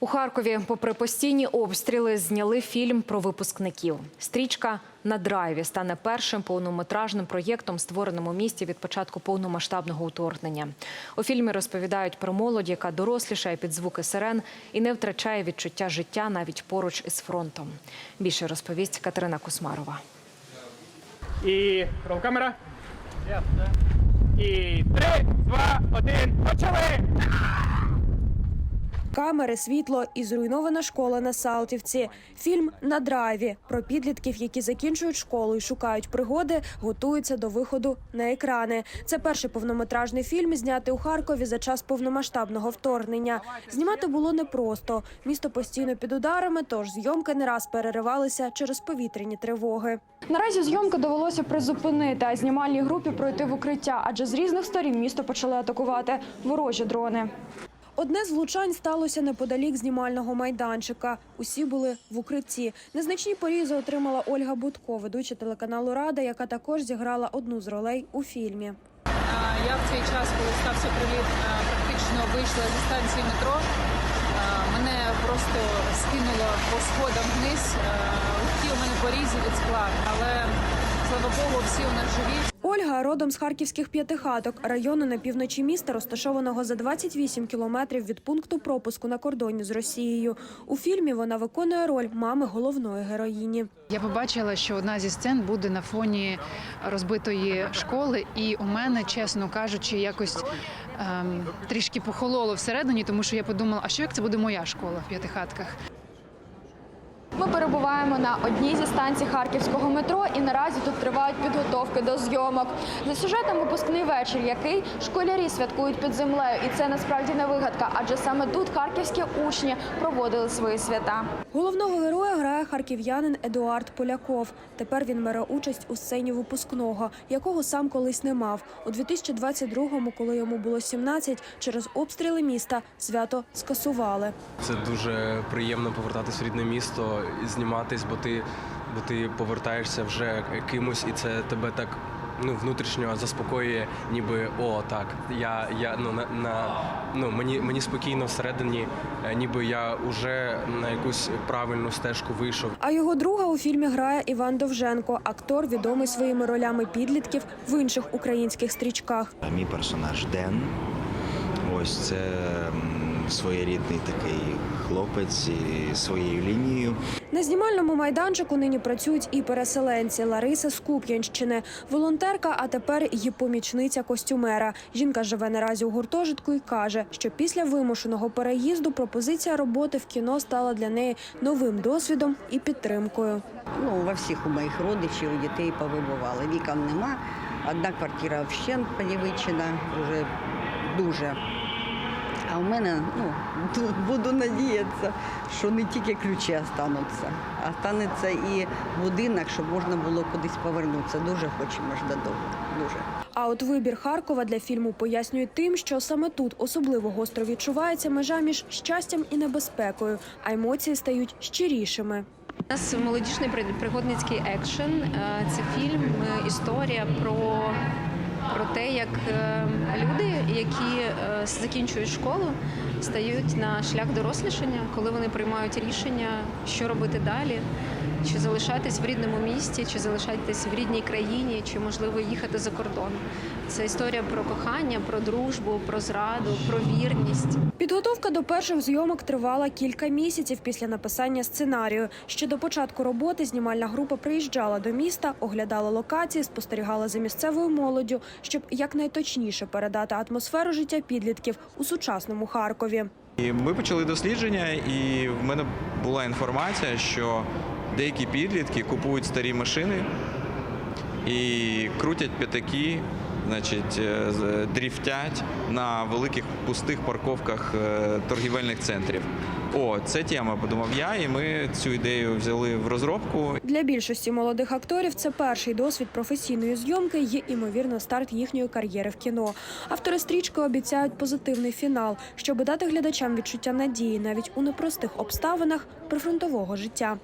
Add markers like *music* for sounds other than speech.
У Харкові, попри постійні обстріли, зняли фільм про випускників. Стрічка на драйві стане першим повнометражним проєктом, створеним у місті від початку повномасштабного вторгнення. У фільмі розповідають про молодь, яка дорослішає під звуки сирен і не втрачає відчуття життя навіть поруч із фронтом. Більше розповість Катерина Кусмарова. І рол камера. І три, два, один, почали! Камери, світло і зруйнована школа на Салтівці. Фільм на драйві про підлітків, які закінчують школу і шукають пригоди, готуються до виходу на екрани. Це перший повнометражний фільм, знятий у Харкові за час повномасштабного вторгнення. Знімати було непросто. Місто постійно під ударами, тож зйомки не раз переривалися через повітряні тривоги. Наразі зйомки довелося призупинити, а знімальній групі пройти в укриття, адже з різних сторін місто почали атакувати ворожі дрони. Одне з влучань сталося неподалік знімального майданчика. Усі були в укритті. Незначні порізи отримала Ольга Будко, ведуча телеканалу Рада, яка також зіграла одну з ролей у фільмі. Я в цей час, коли стався приліт, практично вийшла зі станції метро. Мене просто скинуло по сходам вниз. Легкі у мене порізи від скла, але слава Богу, всі у нас живі. Ольга родом з харківських п'ятихаток, району на півночі міста, розташованого за 28 кілометрів від пункту пропуску на кордоні з Росією. У фільмі вона виконує роль мами головної героїні. Я побачила, що одна зі сцен буде на фоні розбитої школи, і у мене, чесно кажучи, якось ем, трішки похололо всередині, тому що я подумала, а що як це буде моя школа в п'ятихатках? Перебуваємо на одній зі станцій харківського метро, і наразі тут тривають підготовки до зйомок. За сюжетом випускний вечір, який школярі святкують під землею, і це насправді не вигадка, адже саме тут харківські учні проводили свої свята. Головного героя грає харків'янин Едуард Поляков. Тепер він бере участь у сцені випускного, якого сам колись не мав. У 2022-му, коли йому було 17, через обстріли міста свято скасували. Це дуже приємно повертатись в рідне місто зніматись, бо ти, бо ти повертаєшся вже кимось, і це тебе так ну, внутрішньо заспокоює, ніби о, так. Я, я ну, на, на ну мені, мені спокійно всередині, е, ніби я вже на якусь правильну стежку вийшов. А його друга у фільмі грає Іван Довженко, актор, відомий своїми ролями підлітків в інших українських стрічках. Мій персонаж Ден. Ось це своєрідний такий хлопець із своєю лінією. На знімальному майданчику нині працюють і переселенці Лариса з Куп'янщини, волонтерка, а тепер її помічниця костюмера. Жінка живе наразі у гуртожитку і каже, що після вимушеного переїзду пропозиція роботи в кіно стала для неї новим досвідом і підтримкою. Ну, во всіх у моїх родичів і дітей повибували. Вікон нема. Одна квартира вщент понівечена, вже дуже. А у мене, ну, *laughs* буду надіятися, що не тільки ключі остануться, а останеться і будинок, щоб можна було кудись повернутися. Дуже хочемо ж додому. Дуже. А от вибір Харкова для фільму пояснює тим, що саме тут особливо гостро відчувається межа між щастям і небезпекою, а емоції стають щирішими. У нас молодіжний при- пригодницький екшен. Е, Це фільм, е, історія про, про те, як е, люди, які е, закінчують школу, стають на шлях дорослішання, коли вони приймають рішення, що робити далі, чи залишатись в рідному місті, чи залишатись в рідній країні, чи можливо їхати за кордон. Це історія про кохання, про дружбу, про зраду, про вірність. Підготовка до перших зйомок тривала кілька місяців після написання сценарію. Ще до початку роботи знімальна група приїжджала до міста, оглядала локації, спостерігала за місцевою молоддю, щоб якнайточніше передати атмосферу життя підлітків у сучасному Харкові. І ми почали дослідження, і в мене була інформація, що деякі підлітки купують старі машини і крутять п'ятаки, значить, е, з- дріфтять на великих пустих парковках е, торгівельних центрів. О, це тема, подумав я, і ми цю ідею взяли в розробку Для більшості молодих акторів це перший досвід професійної зйомки і ймовірно старт їхньої кар'єри в кіно. Автори стрічки обіцяють позитивний фінал, щоб дати глядачам відчуття надії навіть у непростих обставинах прифронтового життя.